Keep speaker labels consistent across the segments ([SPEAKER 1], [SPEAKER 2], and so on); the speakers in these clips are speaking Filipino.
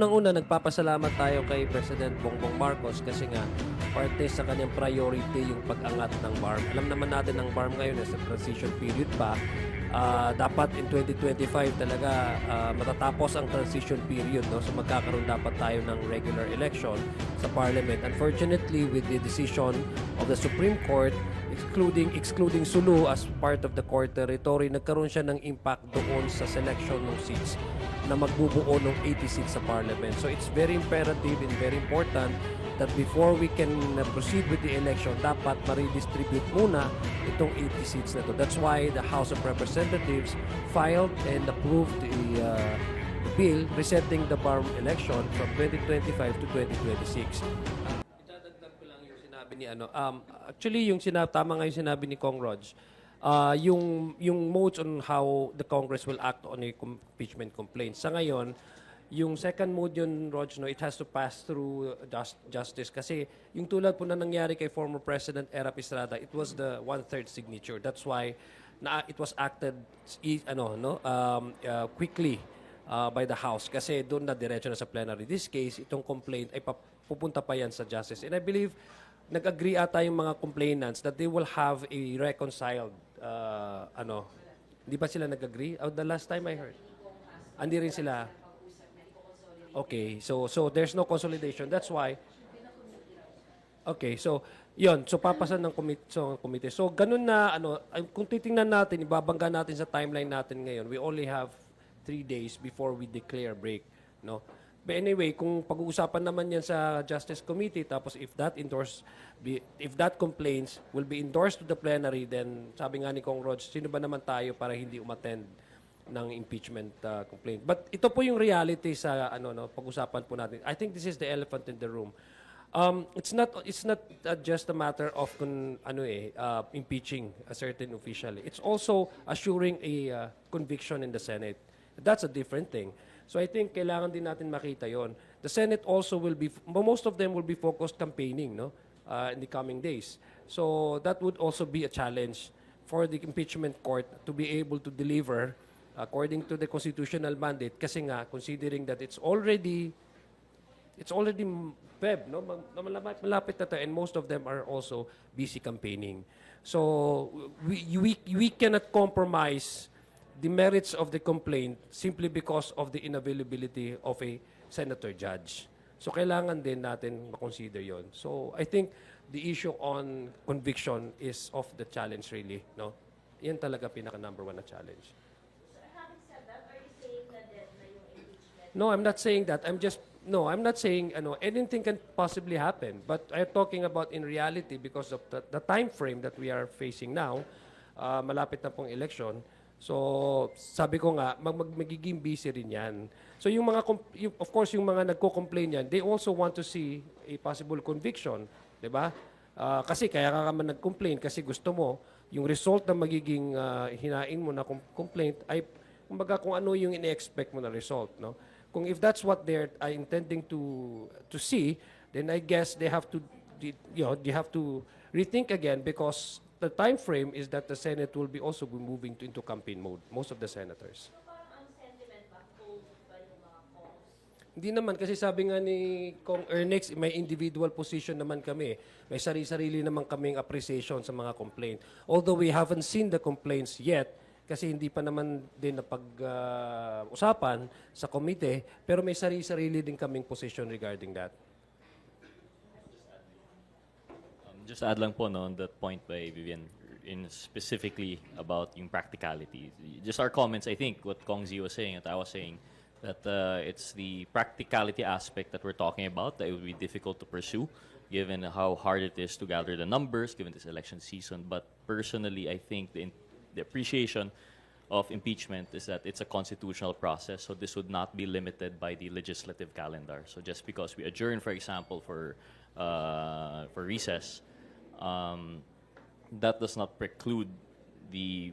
[SPEAKER 1] Nang una, nagpapasalamat tayo kay President Bongbong Marcos kasi nga parte sa kanyang priority yung pag-angat ng BARM. Alam naman natin ang BARM ngayon sa transition period pa. Ah, dapat in 2025 talaga ah, matatapos ang transition period no so magkakaroon dapat tayo ng regular election sa parliament unfortunately with the decision of the Supreme Court excluding excluding Sulu as part of the court territory nagkaroon siya ng impact doon sa selection ng seats na magbubuo ng 80 seats sa parliament. So it's very imperative and very important that before we can uh, proceed with the election, dapat ma-redistribute muna itong 80 seats na to. That's why the House of Representatives filed and approved the, uh, bill resetting the BARM election from 2025 to 2026. Ni ano. Um, actually, yung sinabi, tama nga yung sinabi ni Kong Rog. Uh, yung, yung modes on how the Congress will act on a impeachment complaint. Sa ngayon, yung second mode yun, Rog, no, it has to pass through just, justice. Kasi yung tulad po na nangyari kay former President Erap Estrada, it was the one-third signature. That's why na, it was acted e- ano, no, um, uh, quickly uh, by the House kasi doon na diretso na sa plenary. This case, itong complaint ay pupunta pa yan sa justice. And I believe nag-agree ata yung mga complainants that they will have a reconciled uh, ano. Di ba sila nag-agree? Oh, the last time I heard. Andi rin sila. Okay, so so there's no consolidation. That's why Okay, so yon so papasan ng committee so, committee. So ganun na ano, kung titingnan natin, ibabangga natin sa timeline natin ngayon. We only have three days before we declare break, no? But anyway, kung pag-uusapan naman yan sa Justice Committee, tapos if that endorse, be, if that complaints will be endorsed to the plenary, then sabi nga ni Kong Rog, sino ba naman tayo para hindi umattend ng impeachment uh, complaint. But ito po yung reality sa ano no pag-usapan po natin. I think this is the elephant in the room. Um, it's not it's not uh, just a matter of kun, ano eh uh, impeaching a certain official. It's also assuring a uh, conviction in the Senate. That's a different thing. So I think kailangan din natin makita 'yon. The Senate also will be most of them will be focused campaigning, no? Uh, in the coming days. So that would also be a challenge for the impeachment court to be able to deliver according to the constitutional mandate kasi nga considering that it's already it's already Feb, no? Malapit, na to and most of them are also busy campaigning. So we, we, we cannot compromise the merits of the complaint simply because of the inavailability of a senator judge. So kailangan din natin makonsider yon. So I think the issue on conviction is of the challenge really, no? Yan talaga pinaka number one na challenge.
[SPEAKER 2] Having said that, are you saying na dead na yung impeachment?
[SPEAKER 1] No, I'm not saying that. I'm just no, I'm not saying ano anything can possibly happen. But I'm talking about in reality because of the, the time frame that we are facing now. Uh, malapit na pong election. So, sabi ko nga, mag, mag, magiging busy rin yan. So, yung mga, yung, of course, yung mga nagko-complain yan, they also want to see a possible conviction. ba? Ah, kasi kaya ka naman nag-complain kasi gusto mo yung result na magiging ah, hinain mo na com- complaint ay kumbaga kung ano yung ine-expect mo na result, no? Kung if that's what they're uh, intending to to see, then I guess they have to you know, they have to rethink again because the time frame is that the Senate will be also be moving to, into campaign mode, most of the senators. Hindi naman kasi sabi nga ni Kong Ernex, may individual position naman kami. May sarili-sarili naman kaming appreciation sa mga complaint. Although we haven't seen the complaints yet, kasi hindi pa naman din napag-usapan sa komite, pero may sarili-sarili din kaming position regarding that.
[SPEAKER 3] Just add lang po no, on that point by Vivian in specifically about yung practicality. Just our comments, I think, what Kong Zi was saying, that I was saying, that uh, it's the practicality aspect that we're talking about that it would be difficult to pursue given how hard it is to gather the numbers given this election season. But personally, I think the, the appreciation of impeachment is that it's a constitutional process, so this would not be limited by the legislative calendar. So just because we adjourn, for example, for uh, for recess, um, that does not preclude the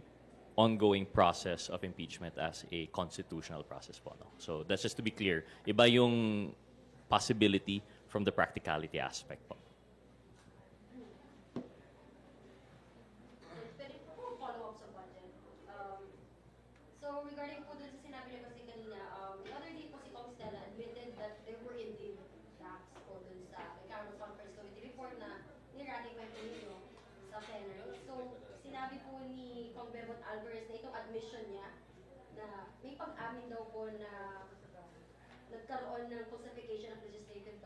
[SPEAKER 3] ongoing process of impeachment as a constitutional process po. No? So that's just to be clear. Iba yung possibility from the practicality aspect po.
[SPEAKER 2] Pero po follow up sa budget. Um, so regarding po dun sa sinabi niyo kasi kanina, um, the other day po si Kong Stella admitted that
[SPEAKER 4] Alvarez na itong admission niya na may pag-amin daw po na nagkaroon ng falsification of legislative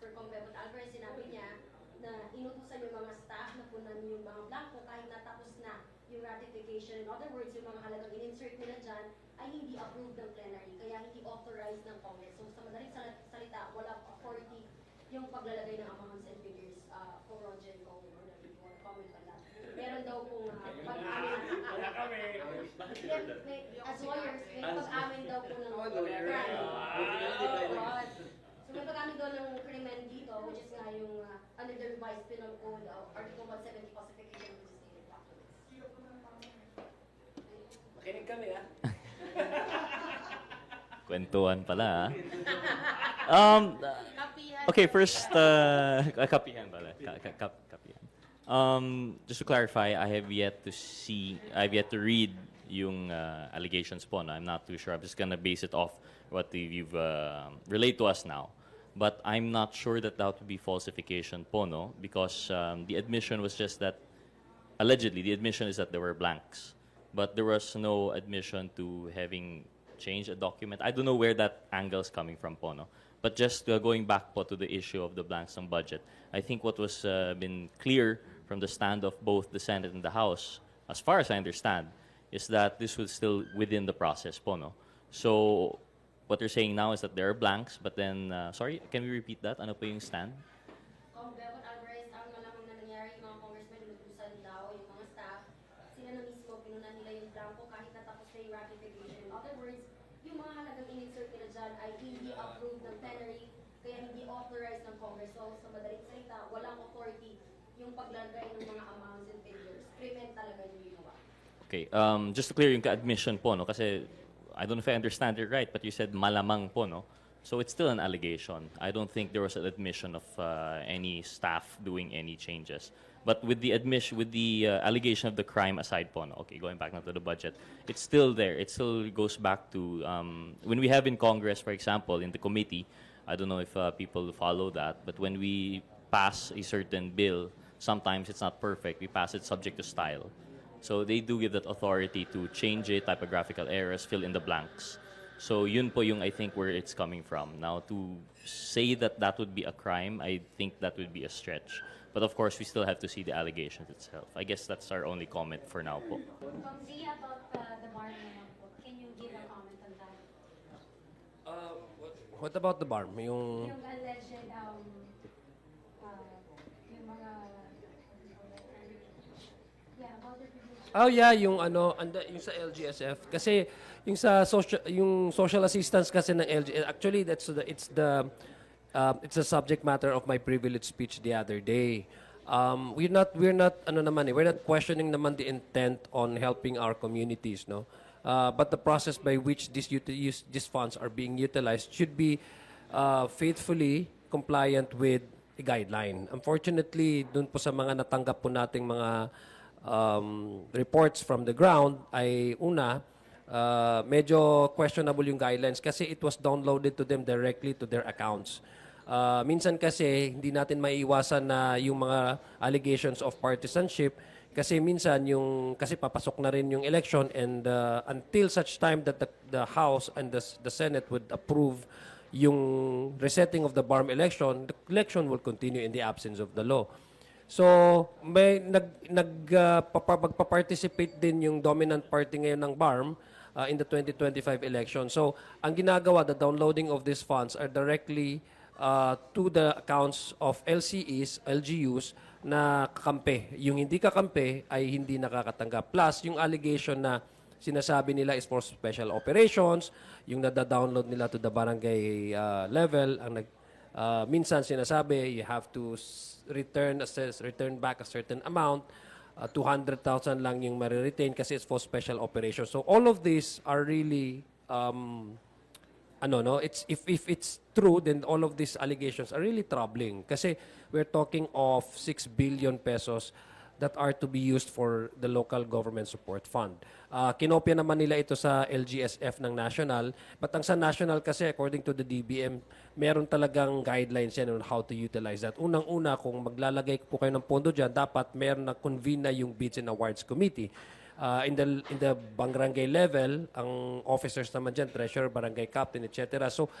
[SPEAKER 4] per Congressman Alvarez, sinabi niya na inutusan yung mga staff na punan yung mga blanco kahit natapos na yung ratification. In other words, yung mga halagang in-insert nila dyan ay hindi approved ng plenary, kaya hindi authorized ng Congress. So sa madaling sal- salita, walang authority yung paglalagay ng amounts and figures uh, for Roger kung or if you want to comment on that. Meron daw pong uh, pag-amin. Wala kami. As lawyers, may pag-amin daw po ng crime. Oo. So may pag-amin ng krimen dito, which is nga yung uh, under the revised penal code of Article 170 classification of legislative documents.
[SPEAKER 5] Makinig kami ha.
[SPEAKER 3] Kwentuhan pala, ah. Um, okay, first, uh, kapihan pala. Ka- ka- kap- kapihan. Um, just to clarify, I have yet to see, I have yet to read yung uh, allegations po. No? I'm not too sure. I'm just gonna base it off what you've uh, relayed to us now. But I'm not sure that that would be falsification po, no? Because um, the admission was just that allegedly the admission is that there were blanks. But there was no admission to having changed a document. I don't know where that angle is coming from po no? But just uh, going back po to the issue of the blanks budget i think what was uh, been clear from the stand of both the senate and the house as far as i understand is that this was still within the process po no? So what you're saying now is that there are blanks but then uh, sorry can we repeat that ano po yung stand
[SPEAKER 4] Kung Bebot Alvarez, ang malamang na nangyari, yung mga congressmen, inutusan daw, yung mga staff, sila na mismo, pinunan nila yung blanco kahit natapos na yung ratification. In other words, yung mga halagang in-insert nila dyan ay hindi approved ng plenary, kaya hindi authorized ng Congress. So, sa madaling salita, walang authority yung paglagay ng mga amounts and figures. Krimen talaga yung ginawa.
[SPEAKER 3] Okay, um, just to clear yung admission po, no? Kasi I don't know if I understand it right, but you said malamang po, no? So it's still an allegation. I don't think there was an admission of uh, any staff doing any changes. But with the admission, with the uh, allegation of the crime aside po, no? Okay, going back now to the budget, it's still there. It still goes back to um, when we have in Congress, for example, in the committee. I don't know if uh, people follow that, but when we pass a certain bill, sometimes it's not perfect. We pass it subject to style. So they do give that authority to change it, typographical errors, fill in the blanks. So yun po yung I think where it's coming from. Now to say that that would be a crime, I think that would be a stretch. But of course, we still have to see the allegations itself. I guess that's our only comment for now po.
[SPEAKER 6] Kung see about uh, the bar can you give a comment on that?
[SPEAKER 1] Uh, what, what about the BARM? Yung...
[SPEAKER 6] Yung alleged, um,
[SPEAKER 1] Oh yeah, yung ano, anda, yung sa LGSF kasi yung sa social yung social assistance kasi ng LG actually that's the it's the um, it's the subject matter of my privilege speech the other day. Um, we're not we're not ano naman eh, we're not questioning naman the intent on helping our communities, no. Uh, but the process by which these use, these funds are being utilized should be uh, faithfully compliant with a guideline. Unfortunately, dun po sa mga natanggap po nating mga um, reports from the ground ay una, uh, medyo questionable yung guidelines kasi it was downloaded to them directly to their accounts. Uh, minsan kasi hindi natin maiiwasan na yung mga allegations of partisanship kasi minsan yung kasi papasok na rin yung election and uh, until such time that the, the House and the, the Senate would approve yung resetting of the BARM election, the election will continue in the absence of the law. So, may nag nag uh, papa- magpa-participate din yung dominant party ngayon ng BARM uh, in the 2025 election. So, ang ginagawa, the downloading of these funds are directly uh, to the accounts of LCEs, LGUs na kakampi. Yung hindi kakampi ay hindi nakakatanggap. Plus, yung allegation na sinasabi nila is for special operations, yung nada-download nila to the barangay uh, level, ang nag Uh, minsan sinasabi you have to return assess return back a certain amount. Uh, 200,000 lang yung mariretain kasi it's for special operations so all of these are really um, ano no? It's if if it's true then all of these allegations are really troubling. Kasi we're talking of 6 billion pesos that are to be used for the local government support fund. Uh, kinopya naman nila ito sa LGSF ng national, but ang sa national kasi according to the DBM, meron talagang guidelines yan on how to utilize that. Unang-una, kung maglalagay po kayo ng pondo dyan, dapat meron na convene na yung Bids and Awards Committee. Uh, in the in the barangay level, ang officers naman dyan, treasurer, barangay captain, etc. So,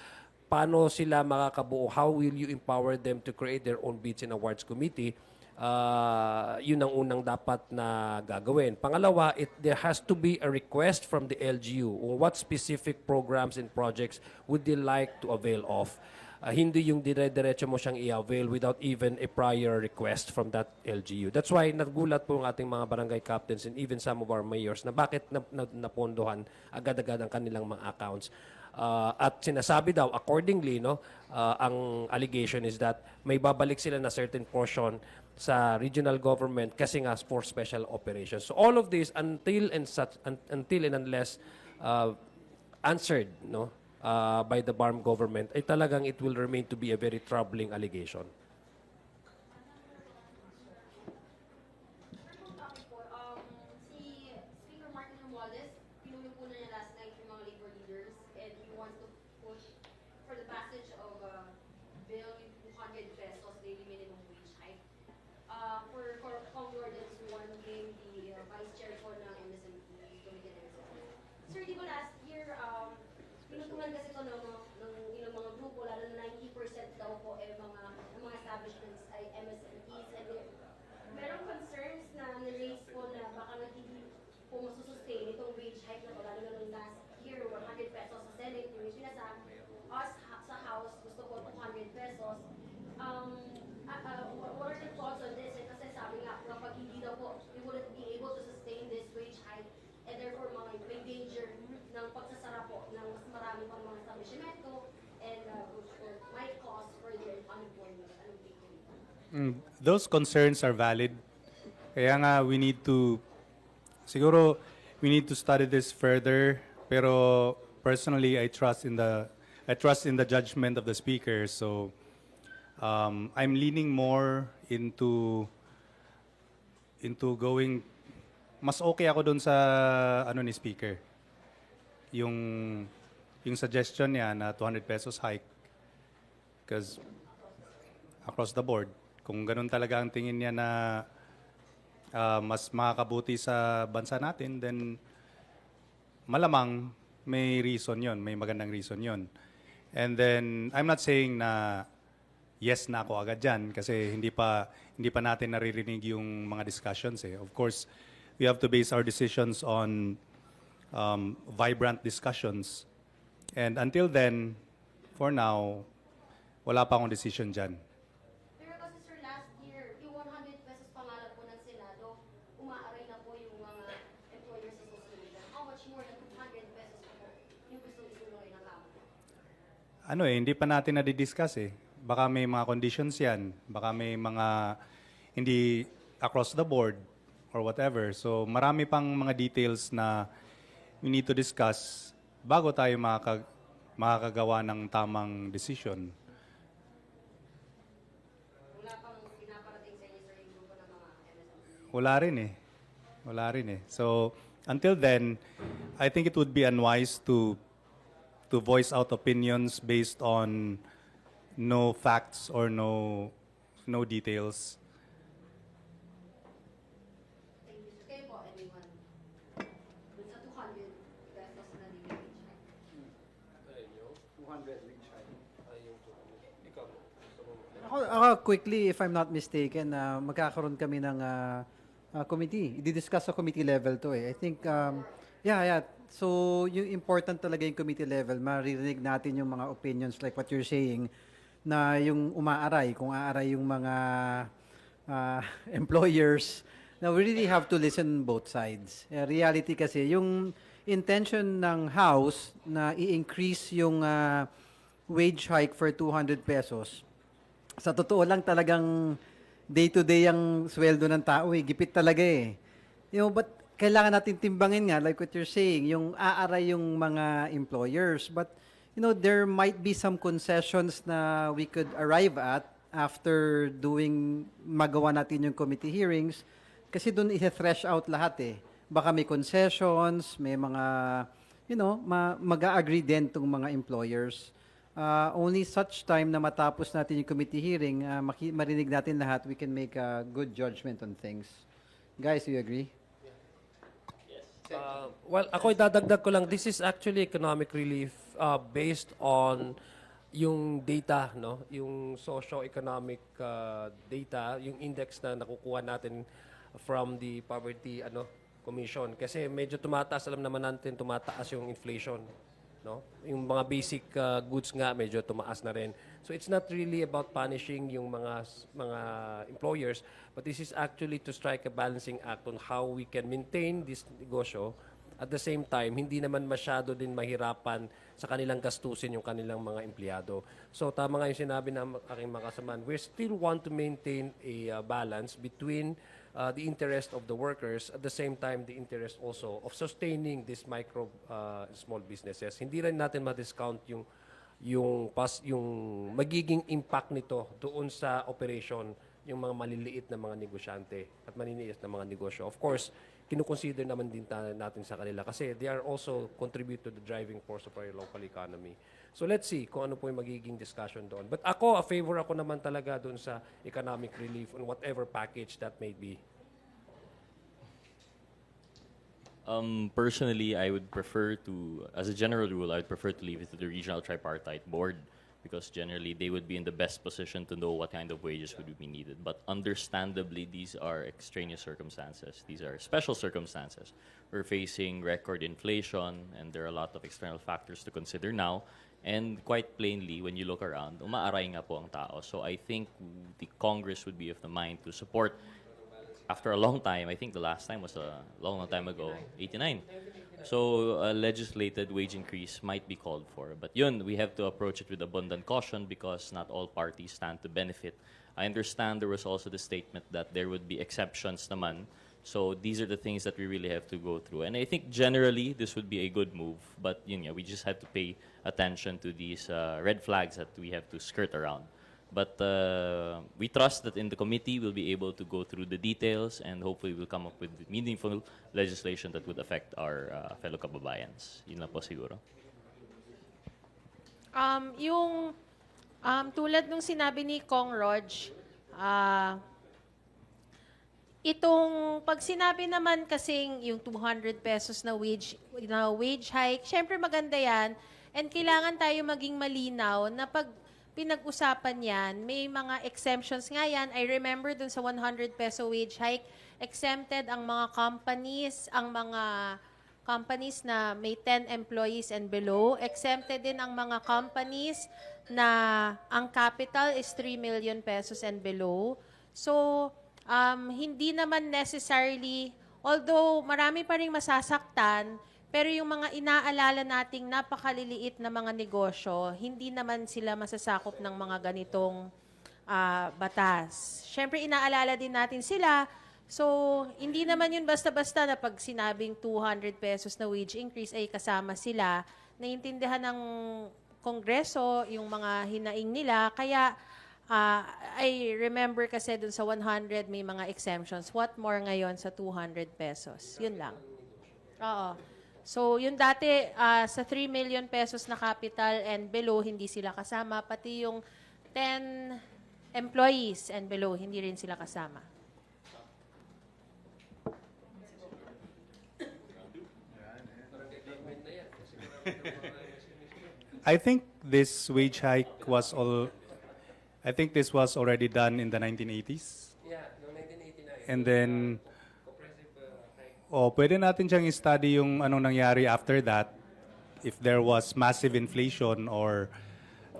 [SPEAKER 1] paano sila makakabuo? How will you empower them to create their own bids and awards committee? Uh, yun ang unang dapat na gagawin. Pangalawa, it, there has to be a request from the LGU on what specific programs and projects would they like to avail of. Uh, hindi yung dire-diretso mo siyang i-avail without even a prior request from that LGU. That's why nagulat po ang ating mga barangay captains and even some of our mayors na bakit na, na, napondohan agad-agad ang kanilang mga accounts. Uh, at sinasabi daw, accordingly, no, uh, ang allegation is that may babalik sila na certain portion sa regional government kasi nga for special operations. So all of this until and such un- until and unless uh, answered no uh, by the BARM government ay talagang it will remain to be a very troubling allegation.
[SPEAKER 4] Topic po, um, si Speaker Martin Romualdez, pinuno po na niya last night yung mga labor leaders and he wants to push for the passage of a bill with 200 pesos daily minimum wage hike. Uh, for, for Kong Gordon's one being the uh, vice chair po ng MSME Committee on MSME. Sir, di ba last year, um, pinutulan kasi ito ng, ng ilang mga grupo, lalo na 90% daw po eh, mga, ng mga establishments ay MSMEs and they're Merong concerns na na-raise po na baka na hindi po masusustain itong wage hike na to, lalo na nung last year, 100 pesos sa Senate, yung pinasa us ha- sa House, gusto ko 200 pesos. Um, uh, uh, what what are your thoughts on this? Eh, kasi sabi nga, kapag hindi daw po, we wouldn't be able to sustain this wage hike and therefore mga may danger ng pagsasara po ng mas marami establishmento and uh, will, might cause further unemployment. Anong take niyo?
[SPEAKER 7] Mm, those concerns are valid. Kaya nga we need to siguro we need to study this further pero personally I trust in the I trust in the judgment of the speaker so um, I'm leaning more into into going mas okay ako doon sa ano ni speaker yung yung suggestion niya na 200 pesos hike because across the board. Kung ganun talaga ang tingin niya na ah, mas makakabuti sa bansa natin, then malamang may reason yon, may magandang reason yon. And then, I'm not saying na yes na ako agad dyan kasi hindi pa, hindi pa natin naririnig yung mga discussions eh. Of course, we have to base our decisions on um, vibrant discussions. And until then, for now, wala pa akong decision dyan.
[SPEAKER 4] Pero kasi sir, last year, yung 100 pesos pangalan po ng Senado, umaaray na po yung mga employers association. How much more than 200 pesos po yung gusto isuloy ng kampo?
[SPEAKER 7] Ano eh, hindi pa natin na-discuss eh. Baka may mga conditions yan. Baka may mga hindi across the board or whatever. So marami pang mga details na we need to discuss bago tayo makaka- makakagawa ng tamang decision.
[SPEAKER 4] Wala pang pinaparating sa inyo sir yung grupo ng mga MSME.
[SPEAKER 7] Wala rin eh. Wala rin eh. So, until then, I think it would be unwise to to voice out opinions based on no facts or no no details.
[SPEAKER 4] Thank you sir. Kayo po, anyone? Dun sa 200 pesos na daily wage hike.
[SPEAKER 5] 200 reach high.
[SPEAKER 8] Ako, ako, quickly, if I'm not mistaken, na magkakaroon kami ng ah, ah, committee. I-discuss sa committee level to eh. I think, um, yeah, yeah. So, yung important talaga yung committee level, maririnig natin yung mga opinions like what you're saying, na yung umaaray, kung aaray yung mga ah, employers, na we really have to listen both sides. Eh, reality kasi, yung intention ng House na i-increase yung ah, wage hike for 200 pesos, sa totoo lang talagang day-to-day ang sweldo ng tao eh. Gipit talaga eh. You know, but kailangan natin timbangin nga, like what you're saying, yung aaray yung mga employers. But, you know, there might be some concessions na we could arrive at after doing, magawa natin yung committee hearings. Kasi doon i-thresh out lahat eh. Baka may concessions, may mga, you know, ma- mag-agree din tong mga employers. Uh, only such time na matapos natin yung committee hearing, uh, maki- marinig natin lahat, we can make a good judgment on things. Guys, do you agree?
[SPEAKER 1] Uh, well, ako idadagdag ko lang, this is actually economic relief uh, based on yung data, no? Yung socio-economic uh, data, yung index na nakukuha natin from the poverty ano commission kasi medyo tumataas alam naman natin tumataas yung inflation no? Yung mga basic uh, goods nga medyo tumaas na rin. So it's not really about punishing yung mga mga employers but this is actually to strike a balancing act on how we can maintain this negosyo. At the same time, hindi naman masyado din mahirapan sa kanilang gastusin yung kanilang mga empleyado. So tama nga yung sinabi ng aking mga kasamaan, we still want to maintain a uh, balance between uh, the interest of the workers at the same time the interest also of sustaining these micro uh, small businesses. Hindi rin natin ma-discount yung yung pas yung magiging impact nito doon sa operation yung mga maliliit na mga negosyante at maliliit na mga negosyo. Of course, kinukonsider naman din natin sa kanila kasi they are also contribute to the driving force of our local economy. So let's see kung ano po yung magiging discussion doon. But ako, a favor ako naman talaga doon sa economic relief on whatever package that may be.
[SPEAKER 3] Um, personally, I would prefer to, as a general rule, I would prefer to leave it to the regional tripartite board because generally they would be in the best position to know what kind of wages would be needed. But understandably, these are extraneous circumstances. These are special circumstances. We're facing record inflation, and there are a lot of external factors to consider now. And quite plainly, when you look around, umaaray nga po ang tao. So I think the Congress would be of the mind to support after a long time, I think the last time was a long, long time ago, 89. So a legislated wage increase might be called for. But yun, we have to approach it with abundant caution because not all parties stand to benefit. I understand there was also the statement that there would be exceptions naman. So these are the things that we really have to go through. And I think generally this would be a good move. But yun, yeah, we just have to pay attention to these uh, red flags that we have to skirt around. But uh, we trust that in the committee we'll be able to go through the details and hopefully we'll come up with meaningful legislation that would affect our uh, fellow kababayans. Yun lang po siguro.
[SPEAKER 2] Um, yung um, tulad nung sinabi ni Kong Rog, ah, itong pag sinabi naman kasing yung 200 pesos na wage na wage hike, syempre maganda yan and kailangan tayo maging malinaw na pag pinag-usapan yan, may mga exemptions nga yan. I remember dun sa 100 peso wage hike, exempted ang mga companies, ang mga companies na may 10 employees and below. Exempted din ang mga companies na ang capital is 3 million pesos and below. So, um, hindi naman necessarily, although marami pa rin masasaktan, pero yung mga inaalala nating napakaliliit na mga negosyo, hindi naman sila masasakop ng mga ganitong ah, batas. Siyempre, inaalala din natin sila. So, hindi naman yun basta-basta na pag sinabing 200 pesos na wage increase ay kasama sila. Naiintindihan ng Kongreso yung mga hinaing nila. Kaya, ah, I remember kasi dun sa 100 may mga exemptions. What more ngayon sa 200 pesos? Yun lang. Oo. So, yung dati, ah, sa 3 million pesos na capital and below, hindi sila kasama. Pati yung 10 employees and below, hindi rin sila kasama.
[SPEAKER 7] I think this wage hike was all. I think this was already done in the 1980s.
[SPEAKER 1] Yeah, no 1989.
[SPEAKER 7] And then, oh, pwede natin siyang study yung anong nangyari after that. If there was massive inflation or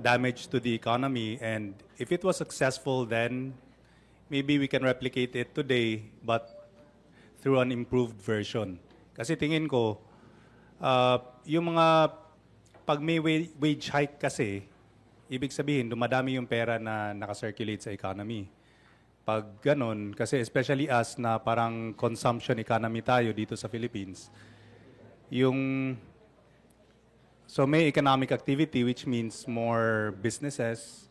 [SPEAKER 7] damage to the economy. And if it was successful, then maybe we can replicate it today, but through an improved version. Kasi tingin ko, uh, yung mga pag may wa- wage hike kasi, ibig sabihin, dumadami yung pera na nakasirculate sa economy. Pag ganun, kasi especially us na parang consumption economy tayo dito sa Philippines, yung so may economic activity which means more businesses.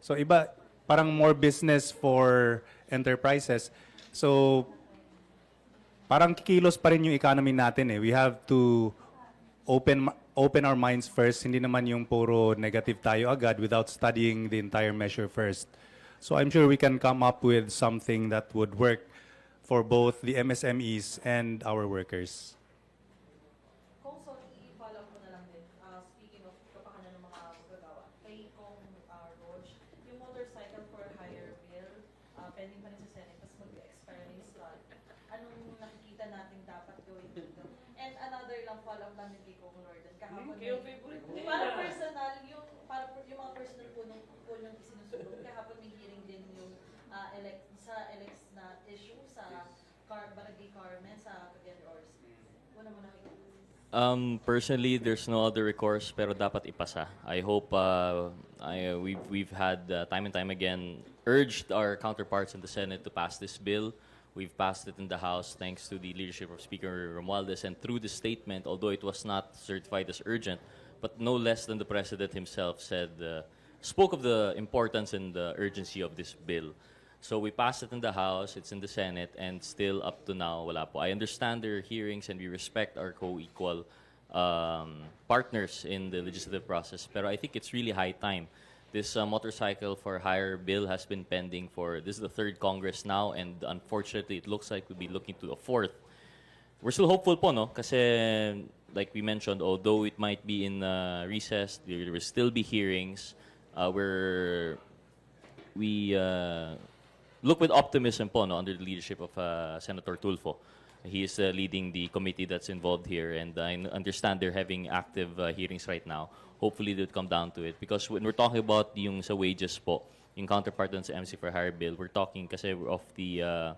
[SPEAKER 7] So iba parang more business for enterprises. So parang kikilos pa rin yung economy natin eh. We have to open open our minds first, hindi naman yung puro negative tayo agad without studying the entire measure first. So I'm sure we can come up with something that would work for both the MSMEs and our workers.
[SPEAKER 9] Kung sorry, i-follow ko na lang din, ah, speaking of kapakanan ng mga magagawa, kay Kong ah, uh, Roach, yung motorcycle for hire bill, uh, pending pa rin sa Senate, tapos mag-expire na yung slot. Anong nakikita natin lang, follow-up lang din kay Kong Lorden. Kahapon
[SPEAKER 5] Kayo favorite ko
[SPEAKER 9] para personal, yung, para yung mga personal po nung po nung isinusulong. Kahapon may hearing din yung uh, elect, sa elect na issue sa Car, Barangay Carmen sa Cagayan de Oro. Wala mo nakikita.
[SPEAKER 3] Um, personally, there's no other recourse pero dapat ipasa. I hope uh, I, uh, we've, we've had uh, time and time again urged our counterparts in the Senate to pass this bill. We've passed it in the House thanks to the leadership of Speaker Romualdez and through the statement, although it was not certified as urgent, but no less than the President himself said, uh, spoke of the importance and the urgency of this bill. So we passed it in the House, it's in the Senate, and still up to now, wala po. I understand there are hearings and we respect our co-equal um, partners in the legislative process, pero I think it's really high time. This uh, motorcycle for hire bill has been pending for, this is the third Congress now, and unfortunately, it looks like we'll be looking to a fourth. We're still hopeful po, no? Kasi, like we mentioned, although it might be in uh, recess, there will still be hearings. Uh, we uh, look with optimism po no, under the leadership of uh, Senator Tulfo. He is uh, leading the committee that's involved here, and I understand they're having active uh, hearings right now. Hopefully, they'll come down to it. Because when we're talking about yung sa wages po, yung counterpart dun sa MC for Hire Bill, we're talking kasi of the uh,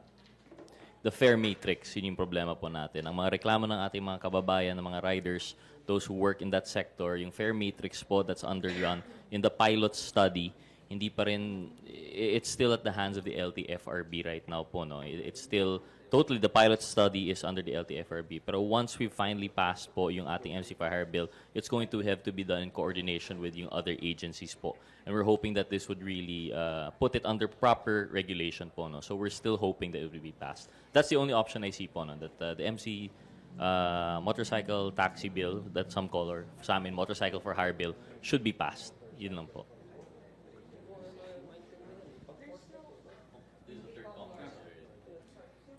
[SPEAKER 3] the fair matrix, yun yung problema po natin. Ang mga reklamo ng ating mga kababayan, ng mga riders, those who work in that sector, yung fair matrix po that's undergone in the pilot study, hindi pa rin, it's still at the hands of the LTFRB right now po. No? It's still, totally the pilot study is under the LTFRB. Pero once we finally pass po yung ating MC for Hire bill, it's going to have to be done in coordination with yung other agencies po. And we're hoping that this would really uh, put it under proper regulation po. No? So we're still hoping that it will be passed. That's the only option I see po. No? That uh, the MC uh, motorcycle taxi bill that some call or sa amin motorcycle for hire bill should be passed. Yun lang po.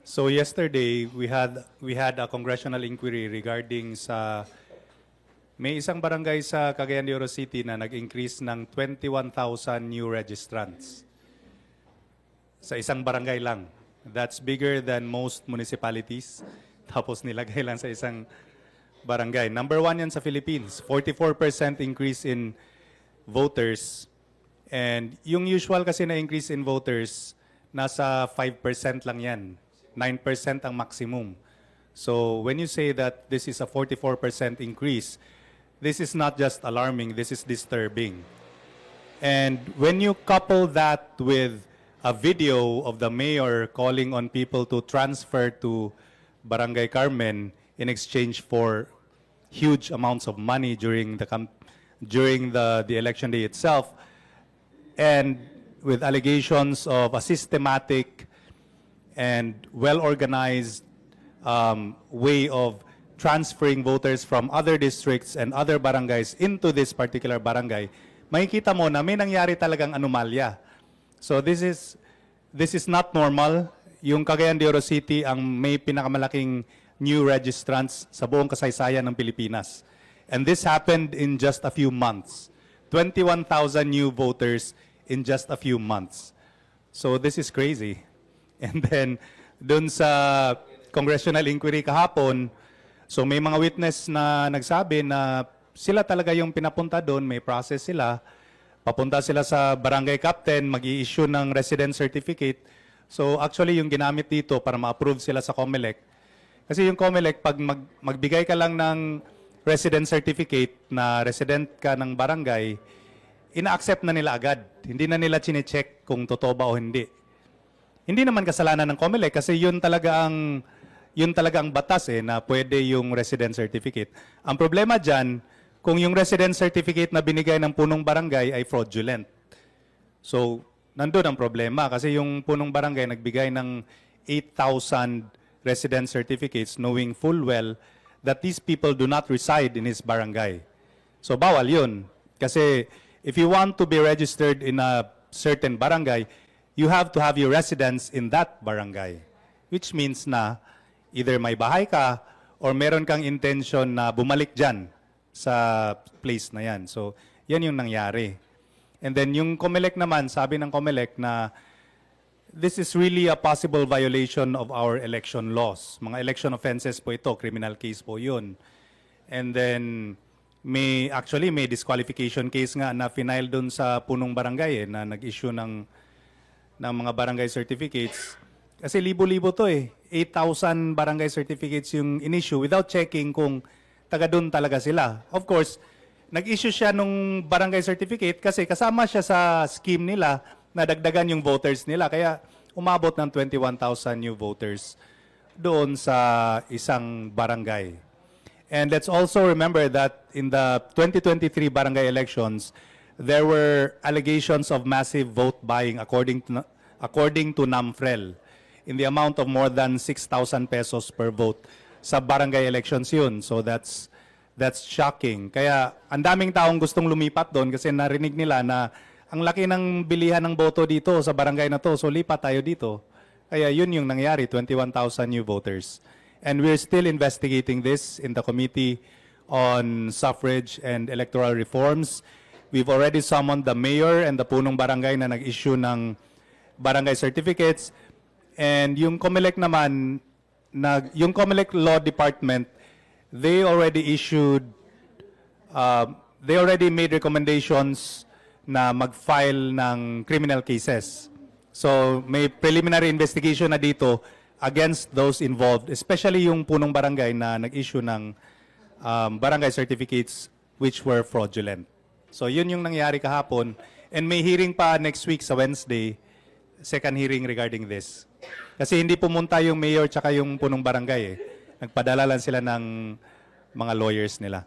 [SPEAKER 7] So yesterday we had we had a congressional inquiry regarding sa may isang barangay sa Cagayan de Oro City na nag-increase ng 21,000 new registrants. Sa isang barangay lang. That's bigger than most municipalities. Tapos nilagay lang sa isang barangay. Number one yan sa Philippines. 44% increase in voters. And yung usual kasi na increase in voters, nasa 5% lang yan. 9% ang maximum. So when you say that this is a 44% increase, this is not just alarming, this is disturbing. And when you couple that with a video of the mayor calling on people to transfer to Barangay Carmen in exchange for huge amounts of money during the during the, the election day itself, and with allegations of a systematic and well-organized um, way of transferring voters from other districts and other barangays into this particular barangay, makikita mo na may nangyari talagang anomalya. So this is this is not normal. Yung Cagayan de Oro City ang may pinakamalaking new registrants sa buong kasaysayan ng Pilipinas. And this happened in just a few months. 21,000 new voters in just a few months. So this is crazy. And then, dun sa congressional inquiry kahapon, so may mga witness na nagsabi na sila talaga yung pinapunta doon, may process sila. Papunta sila sa barangay captain, mag issue ng resident certificate. So actually yung ginamit dito para ma-approve sila sa COMELEC. Kasi yung COMELEC, pag mag, magbigay ka lang ng resident certificate na resident ka ng barangay, ina-accept na nila agad. Hindi na nila chine-check kung totoo ba o hindi. Hindi naman kasalanan ng COMELEC kasi yun talaga ang yun talaga ang batas eh na pwede yung resident certificate. Ang problema diyan kung yung resident certificate na binigay ng punong barangay ay fraudulent. So, nandun ang problema kasi yung punong barangay nagbigay ng 8,000 resident certificates knowing full well that these people do not reside in his barangay. So, bawal yun. Kasi if you want to be registered in a certain barangay, you have to have your residence in that barangay. Which means na either may bahay ka or meron kang intention na bumalik dyan sa place na yan. So, yan yung nangyari. And then yung COMELEC naman, sabi ng COMELEC na this is really a possible violation of our election laws. Mga election offenses po ito, criminal case po yun. And then, may, actually, may disqualification case nga na final dun sa punong barangay eh, na nag-issue ng, ng mga barangay certificates. Kasi libo-libo to eh. 8,000 barangay certificates yung in-issue without checking kung taga dun talaga sila. Of course, nag-issue siya nung barangay certificate kasi kasama siya sa scheme nila na dagdagan yung voters nila. Kaya umabot ng 21,000 new voters doon sa isang barangay. And let's also remember that in the 2023 barangay elections, there were allegations of massive vote buying according to, according to NAMFREL in the amount of more than 6,000 pesos per vote. Sa barangay elections yun. So that's that's shocking. Kaya ang daming taong gustong lumipat doon kasi narinig nila na ang laki ng bilihan ng boto dito sa barangay na to. So lipat tayo dito. Kaya yun yung nangyari, 21,000 new voters. And we're still investigating this in the Committee on Suffrage and Electoral Reforms. We've already summoned the mayor and the punong barangay na nag-issue ng barangay certificates. And yung COMELEC naman, nag, yung COMELEC Law Department, they already issued, uh, they already made recommendations na mag-file ng criminal cases. So may preliminary investigation na dito against those involved, especially yung punong barangay na nag-issue ng um, barangay certificates which were fraudulent. So yun yung nangyari kahapon. And may hearing pa next week sa Wednesday, second hearing regarding this. Kasi hindi pumunta yung mayor tsaka yung punong barangay eh. Nagpadala lang sila ng mga lawyers nila.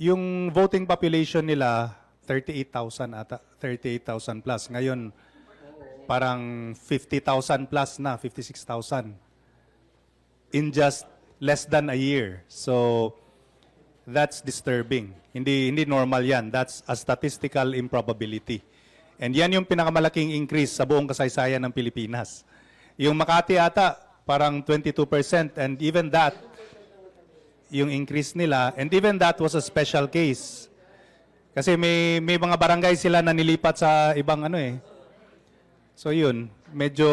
[SPEAKER 7] Yung voting population nila, 38,000 ata, 38,000 plus. Ngayon, parang 50,000 plus na, 56,000. In just less than a year. So, that's disturbing. Hindi hindi normal 'yan. That's a statistical improbability. And 'yan yung pinakamalaking increase sa buong kasaysayan ng Pilipinas. Yung Makati ata parang 22% and even that yung increase nila and even that was a special case. Kasi may may mga barangay sila na nilipat sa ibang ano eh. So yun, medyo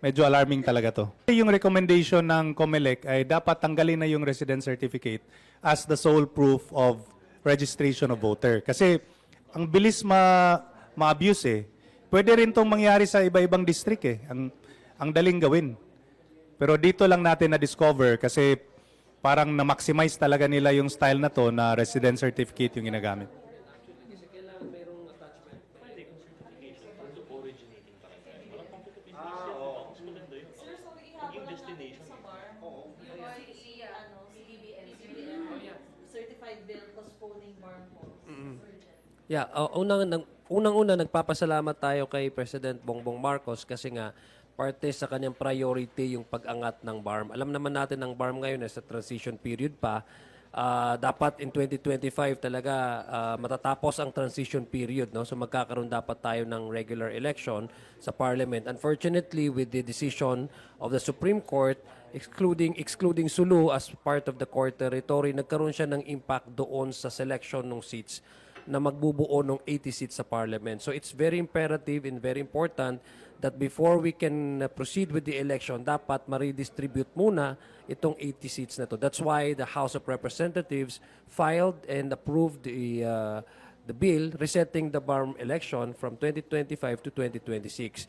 [SPEAKER 7] medyo alarming talaga to. Yung recommendation ng COMELEC ay dapat tanggalin na yung resident certificate as the sole proof of registration of voter. Kasi ang bilis ma ma-abuse eh. Pwede rin tong mangyari sa iba-ibang district eh. Ang ang daling gawin. Pero dito lang natin na-discover kasi parang na-maximize talaga nila yung style na to na resident certificate yung ginagamit.
[SPEAKER 9] Sir, so ihabol lang natin sa bar. Yung si, ano, si BBM, certified bill postponing bar polls.
[SPEAKER 1] Yeah, uh, unang nang unang-una nagpapasalamat tayo kay President Bongbong Marcos kasi nga parte sa kanyang priority yung pag-angat ng BARM. Alam naman natin ng BARM ngayon sa transition period pa. Ah, dapat in 2025 talaga ah, matatapos ang transition period no so magkakaroon dapat tayo ng regular election sa parliament unfortunately with the decision of the Supreme Court excluding excluding Sulu as part of the court territory nagkaroon siya ng impact doon sa selection ng seats na magbubuo ng 80 seats sa parliament. So it's very imperative and very important that before we can uh, proceed with the election, dapat ma-redistribute muna itong 80 seats na to. That's why the House of Representatives filed and approved the uh, the bill resetting the BARM election from 2025 to 2026.